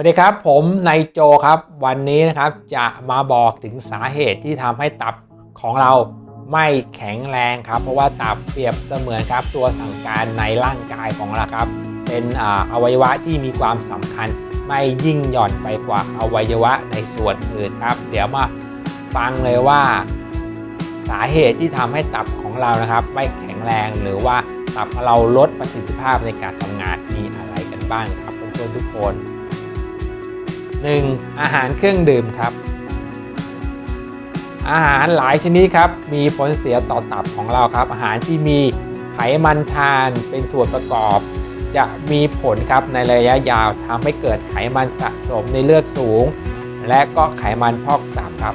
วัสดีครับ ผมนายโจครับ วันนี้นะครับจะมาบอกถึงสาเหตุที่ทำให้ตับของเราไม่แข็งแรงครับ เพราะว่าตับเปรียบเสมือนครับ ตัวสั่งการในร่างกายของเราครับ เป็นอวัยวะที่มีความสำคัญ ไม่ยิ่งหย่อนไปกว่าอวัยวะในส่วนอื่นครับ เดี๋ยวมาฟังเลยว่า สาเหตุที่ทำให้ตับของเรานะครับ ไม่แข็งแรงหรือว่าตับของเราลดประสิทธิภาพในการทำงานมีอะไรกันบ้างครับเพื่อนๆทุกคน 1. อาหารเครื่องดื่มครับ อาหารหลายชนิดครับ มีผลเสียต่อตับของเราครับ อาหารที่มีไขมันทานเป็นส่วนประกอบ จะมีผลครับในระยะยาวทำให้เกิดไขมันสะสมในเลือดสูง และก็ไขมันพอกตับครับ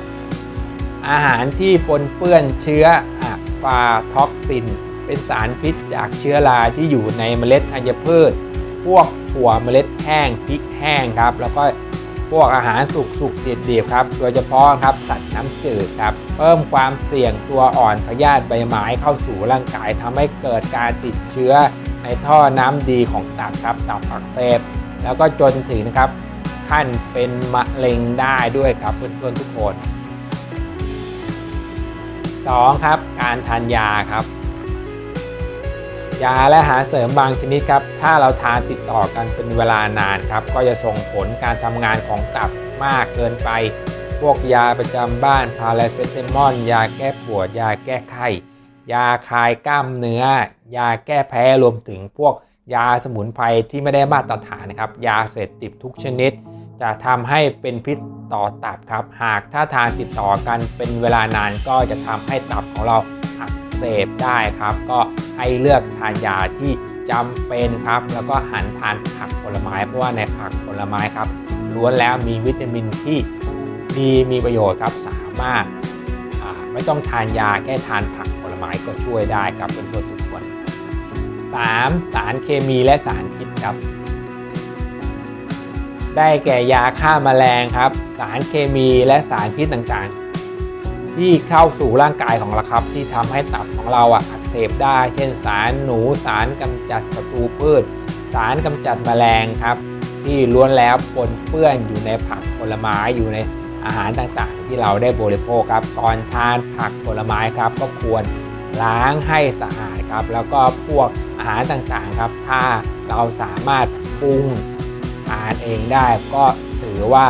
อาหารที่ปนเปื้อนเชื้ออะฟาท็อกซิน เป็นสารพิษจากเชื้อราที่อยู่ในเมล็ดธัญพืช พวกถั่วเมล็ดแห้งพริกแห้งครับ แล้วก็ พวกอาหารสุกสุกๆดิบๆครับโดยเฉพาะครับสัตว์น้ำจืดครับ เพิ่มความเสี่ยงตัวอ่อนพยาธิใบไม้เข้าสู่ร่างกายทำให้เกิดการติดเชื้อในท่อน้ำดีของตับครับตับอักเสบแล้วก็จนถึงนะครับขั้นเป็นมะเร็งได้ด้วยครับเพื่อนๆทุกคน 2. ครับการทานยาครับ ยาและอาหารเสริมบางชนิดครับ ถ้าเราทานติดต่อกันเป็นเวลานานครับ ก็จะส่งผลการทำงานของตับมากเกินไป พวกยาประจำบ้านพาราเซตามอลยาแก้ปวด ยาแก้ไข้ ยาคลายกล้ามเนื้อ ยาแก้แพ้รวมถึงพวกยาสมุนไพรที่ไม่ได้มาตรฐานนะครับ ยาเสพติดทุกชนิด จะทำให้เป็นพิษต่อตับครับ หากถ้าทานติดต่อกันเป็นเวลานานก็จะทำให้ตับของเรา สบได้ครับ ก็ให้เลือกทานยาที่จำเป็นครับ แล้วก็หันทานผักผลไม้เพราะว่าในผักผลไม้ครับล้วนแล้วมีวิตามินที่ดีมีประโยชน์ครับสามารถไม่ต้องทานยาแค่ทานผักผลไม้ก็ช่วยได้ครับเพื่อนๆทุกคน 3. สารเคมีและสารพิษครับ ได้แก่ยาฆ่าแมลงครับ สารเคมีและสารพิษต่างๆ ที่เข้าสู่ร่างกายของเราครับ ที่ทำให้ตับของเราอะอักเสบได้ เช่นสารหนูสารกำจัดศัตรูพืช สารกำจัดแมลงครับ ที่ล้วนแล้วปนเปื้อนอยู่ในผักผลไม้อยู่ในอาหารต่างๆ ที่เราได้บริโภคครับก่อนทานผักผลไม้ครับ ก็ควรล้างให้สะอาดครับ แล้วก็พวกอาหารต่างๆครับ ถ้าเราสามารถปรุงทานเองได้ก็ถือว่า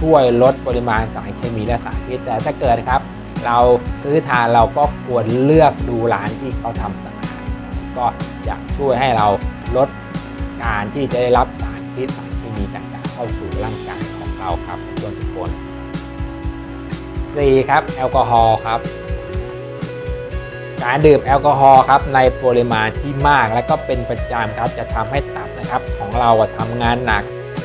ช่วยลดปริมาณสารเคมีและสารพิษแต่ถ้าเกิดครับ เราซื้อทานเราก็ควรเลือกดูร้านที่เขาทำสะอาดก็อยากช่วยให้เราลดการที่จะได้รับสารพิษสารเคมีต่างๆเข้าสู่ร่างกายของเราครับทุกคน 4. ครับแอลกอฮอล์ครับการดื่มแอลกอฮอล์ครับในปริมาณที่มากและก็เป็นประจำครับจะทำให้ตับนะครับของเราอะทำงานหนัก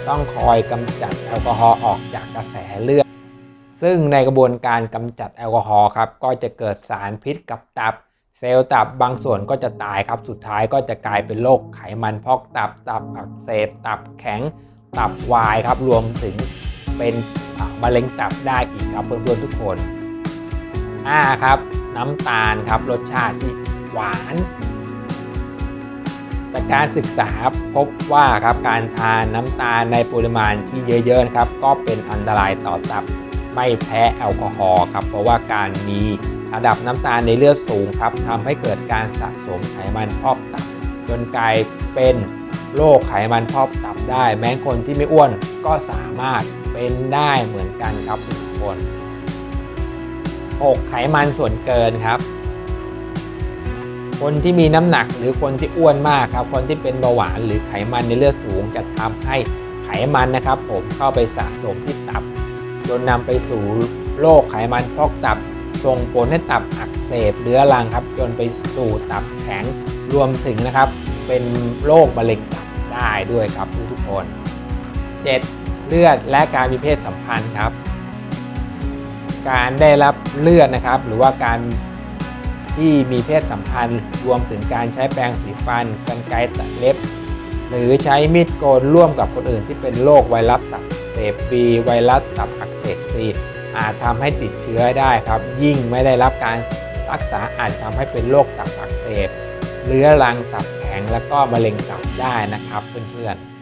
ต้องคอยกำจัดแอลกอฮอล์ออกจากกระแสเลือด ซึ่งในกระบวนการกำจัดแอลกอฮอล์ครับก็จะเกิดสารพิษกับตับ เซลล์ตับบางส่วนก็จะตายครับ สุดท้ายก็จะกลายเป็นโรคไขมันพอกตับ ตับอักเสบ ตับแข็ง ตับวายครับ รวมถึงเป็นมะเร็งตับได้อีกครับเพื่อนๆทุกคน 5. ครับ น้ำตาลครับรสชาติที่หวาน จากการศึกษาพบว่าครับการทานน้ำตาลในปริมาณที่เยอะๆนะครับ ก็เป็นอันตรายต่อตับไม่แพ้แอลกอฮอล์ครับ เพราะว่าการมีระดับน้ำตาลในเลือดสูงครับทำให้เกิดการสะสมไขมันพอกตับ จนกลายเป็นโรคไขมันพอกตับได้ แม้คนที่ไม่อ้วนก็สามารถเป็นได้เหมือนกันครับทุกคน 6. ไขมันส่วนเกินครับ คนที่มีน้ำหนักหรือคนที่อ้วนมากครับ คนที่เป็นเบาหวานหรือไขมันในเลือดสูงจะทำให้ไขมันนะครับ ผมเข้าไปสะสมที่ตับ จนนำไปสู่โรคไขมันพอกตับส่งผลให้ตับอักเสบเรื้อรังครับ จนไปสู่ตับแข็งรวมถึงนะครับ เป็นโรคมะเร็งตับได้ด้วยครับทุกๆคน 7. เลือดและการมีเพศสัมพันธ์ครับ การได้รับเลือดนะครับ หรือว่าการ ที่มีเพศสัมพันธ์ รวมถึงการใช้แปรงสีฟันกรรไกรตัดเล็บ หรือใช้มีดโกนร่วมกับคนอื่นที่เป็นโรคไวรัสตับเสบบีไวรัสตับอักเสบซีอาจทำให้ติดเชื้อได้ครับ ยิ่งไม่ได้รับการรักษาอาจทำให้เป็นโรคตับอักเสบเรื้อรังตับแข็งแล้วก็มะเร็งตับได้นะครับเพื่อนๆ